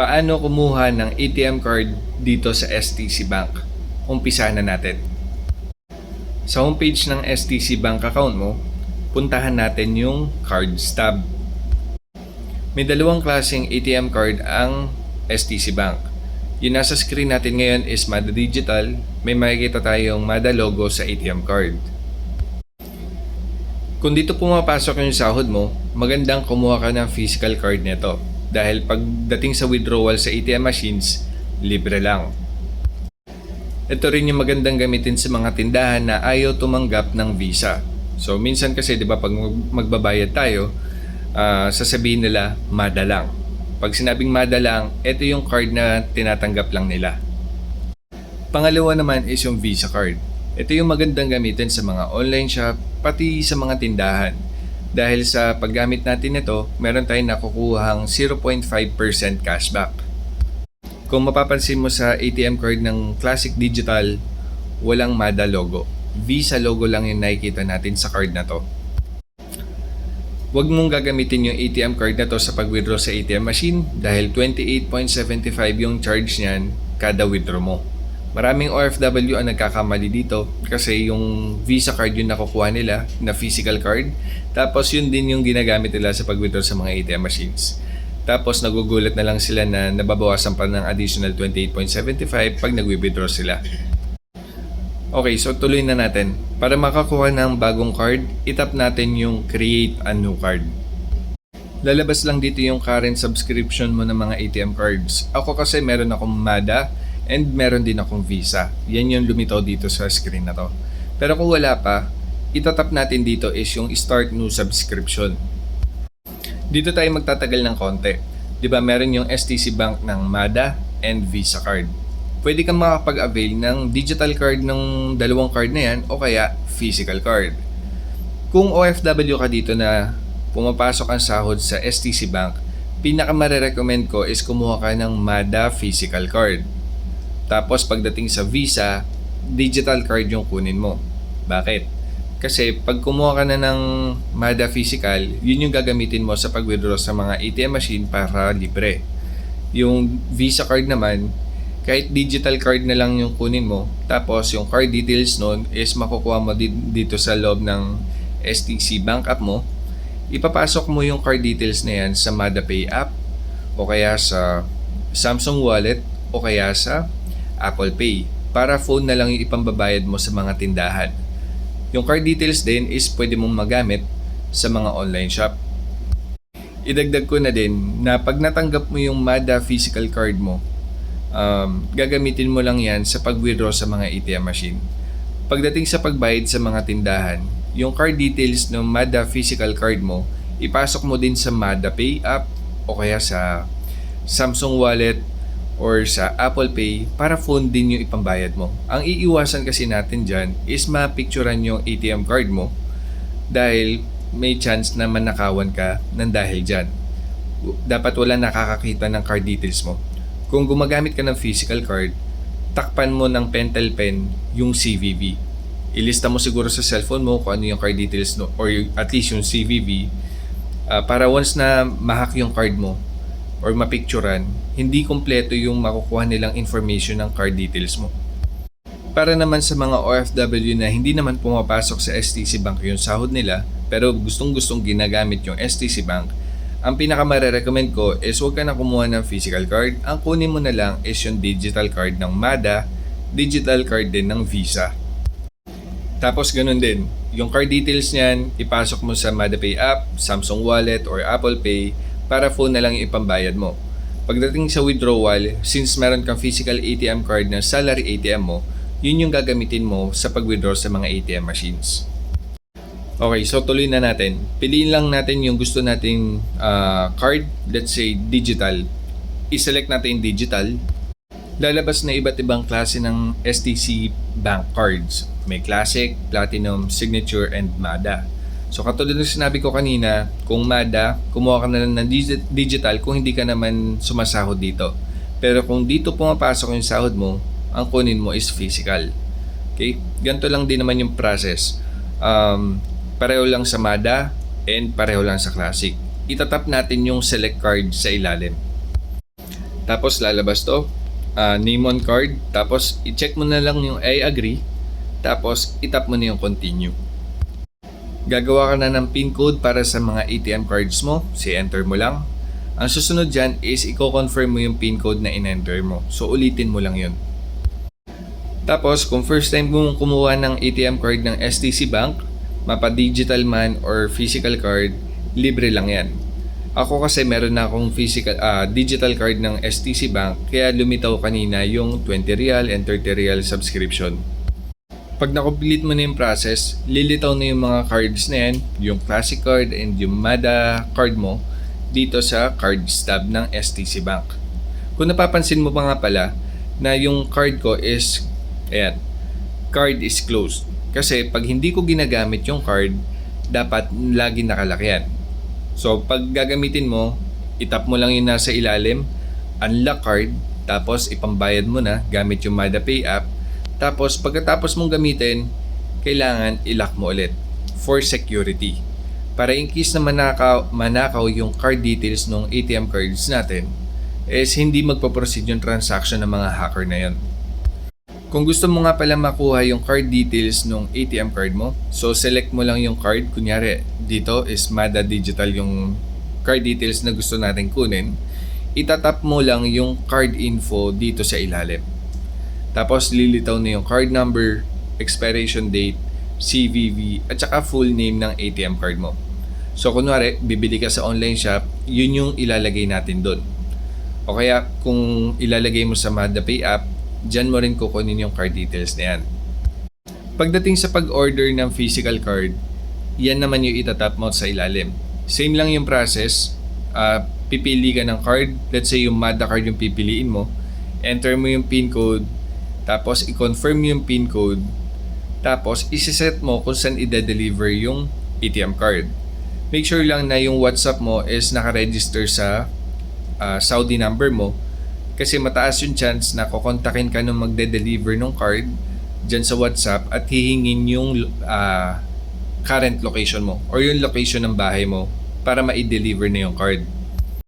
Paano kumuha ng ATM card dito sa STC Bank? Umpisahan na natin. Sa homepage ng STC Bank account mo, puntahan natin yung Cards tab. May dalawang klaseng ATM card ang STC Bank. Yung nasa screen natin ngayon is MADA Digital. May makikita tayong MADA logo sa ATM card. Kung dito pumapasok yung sahod mo, magandang kumuha ka ng physical card nito. Dahil pagdating sa withdrawal sa ATM machines, libre lang. Ito rin yung magandang gamitin sa mga tindahan na ayaw tumanggap ng visa. So minsan kasi 'di ba pag magbabayad tayo, ah, sasabihin nila madalang. Pag sinabing madalang, ito yung card na tinatanggap lang nila. Pangalawa naman is yung Visa card. Ito yung magandang gamitin sa mga online shop, pati sa mga tindahan. Dahil sa paggamit natin nito, meron tayong nakukuhang 0.5% cashback. Kung mapapansin mo sa ATM card ng Classic Digital, walang MADA logo. Visa logo lang yung nakikita natin sa card na to. Huwag mong gagamitin yung ATM card na to sa pag-withdraw sa ATM machine dahil 28.75 yung charge niyan kada withdraw mo. Maraming OFW ang nagkakamali dito kasi yung Visa card yung nakukuha nila na physical card tapos yun din yung ginagamit nila sa pag-withdraw sa mga ATM machines. Tapos nagugulat na lang sila na nababawasan pa ng additional 28.75 pag nag-withdraw sila. Okay, so tuloy na natin. Para makakuha ng bagong card, itap natin yung create a new card. Lalabas lang dito yung current subscription mo ng mga ATM cards. Ako kasi meron akong MADA and meron din akong Visa. Yan yung lumitaw dito sa screen na to. Pero kung wala pa, itatap natin dito is yung start new subscription. Dito tayo magtatagal ng konti. 'Di ba meron yung STC Bank ng MADA and Visa card. Pwede kang makapag-avail ng digital card ng dalawang card na yan o kaya physical card. Kung OFW ka dito na pumapasok ang sahod sa STC Bank, pinaka recommend ko is kumuha ka ng MADA physical card. Tapos pagdating sa Visa, digital card yung kunin mo. Bakit? Kasi pag kumuha ka na ng MADA physical, yun yung gagamitin mo sa pag-withdraw sa mga ATM machine para libre. Yung Visa card naman, kahit digital card na lang yung kunin mo, tapos yung card details nun is makukuha mo di- dito sa loob ng STC bank app mo, ipapasok mo yung card details na yan sa MADA Pay app o kaya sa Samsung Wallet o kaya sa Apple Pay para phone na lang yung ipambabayad mo sa mga tindahan. Yung card details din is pwede mong magamit sa mga online shop. Idagdag ko na din na pag natanggap mo yung MADA physical card mo, um, gagamitin mo lang yan sa pag-withdraw sa mga ATM machine. Pagdating sa pagbayad sa mga tindahan, yung card details ng MADA physical card mo, ipasok mo din sa MADA Pay app o kaya sa Samsung Wallet or sa Apple Pay para phone din yung ipambayad mo. Ang iiwasan kasi natin dyan is mapicturan yung ATM card mo dahil may chance na manakawan ka ng dahil dyan. Dapat wala nakakakita ng card details mo. Kung gumagamit ka ng physical card, takpan mo ng pentel pen yung CVV. Ilista mo siguro sa cellphone mo kung ano yung card details no, or at least yung CVV ah, para once na mahack yung card mo or mapicturan, hindi kompleto yung makukuha nilang information ng card details mo. Para naman sa mga OFW na hindi naman pumapasok sa STC Bank yung sahod nila pero gustong-gustong ginagamit yung STC Bank, ang pinaka recommend ko is huwag ka na kumuha ng physical card. Ang kunin mo na lang is yung digital card ng MADA, digital card din ng Visa. Tapos ganun din, yung card details niyan, ipasok mo sa MadaPay app, Samsung Wallet, or Apple Pay para phone na lang yung ipambayad mo. Pagdating sa withdrawal, since meron kang physical ATM card na salary ATM mo, yun yung gagamitin mo sa pag-withdraw sa mga ATM machines. Okay, so tuloy na natin. Piliin lang natin yung gusto nating ah, card, let's say digital. I-select natin digital. Lalabas na iba't ibang klase ng STC bank cards. May Classic, Platinum, Signature, and MADA. So katulad ng sinabi ko kanina, kung MADA, kumuha ka na lang ng digi- digital kung hindi ka naman sumasahod dito. Pero kung dito pumapasok yung sahod mo, ang kunin mo is physical. Okay? Ganito lang din naman yung process. Um, pareho lang sa MADA and pareho lang sa Classic. Itatap natin yung select card sa ilalim. Tapos lalabas to, ah, name on card, tapos i-check mo na lang yung I agree, tapos itap mo na yung continue. Gagawa ka na ng PIN code para sa mga ATM cards mo, si enter mo lang. Ang susunod dyan is i-confirm mo yung PIN code na in-enter mo. So ulitin mo lang yun. Tapos kung first time mong kumuha ng ATM card ng STC Bank, mapa digital man or physical card, libre lang yan. Ako kasi meron na akong physical ah, digital card ng STC Bank kaya lumitaw kanina yung 20 real and 30 real subscription. Pag na-complete mo na yung process, lilitaw na yung mga cards na yan, yung classic card and yung MADA card mo dito sa cards tab ng STC Bank. Kung napapansin mo pa nga pala na yung card ko is, ayan, card is closed. Kasi pag hindi ko ginagamit yung card, dapat lagi nakalaki yan. So, pag gagamitin mo, itap mo lang yung nasa ilalim, unlock card, tapos ipambayad mo na gamit yung MADA Pay app. Tapos, pagkatapos mong gamitin, kailangan ilock mo ulit for security. Para in case na manakaw, manakaw yung card details ng ATM cards natin, is hindi magpaproceed yung transaction ng mga hacker na yon. Kung gusto mo nga pala makuha yung card details ng ATM card mo, so select mo lang yung card. Kunyari, dito is MADA Digital yung card details na gusto natin kunin. Itatap mo lang yung card info dito sa ilalim. Tapos lilitaw na yung card number, expiration date, CVV, at saka full name ng ATM card mo. So kunwari, bibili ka sa online shop, yun yung ilalagay natin doon. O kaya kung ilalagay mo sa MadaPay app, dyan mo rin kukunin yung card details na yan. Pagdating sa pag-order ng physical card, yan naman yung itatap mo sa ilalim. Same lang yung process. Ah, pipili ka ng card. Let's say yung MADA card yung pipiliin mo. Enter mo yung PIN code. Tapos i-confirm yung PIN code. Tapos isiset mo kung saan i-deliver yung ATM card. Make sure lang na yung WhatsApp mo is nakaregister sa ah, Saudi number mo kasi mataas yung chance na kukontakin ka nung magde-deliver ng card dyan sa WhatsApp at hihingin yung ah, current location mo or yung location ng bahay mo para ma-deliver na yung card.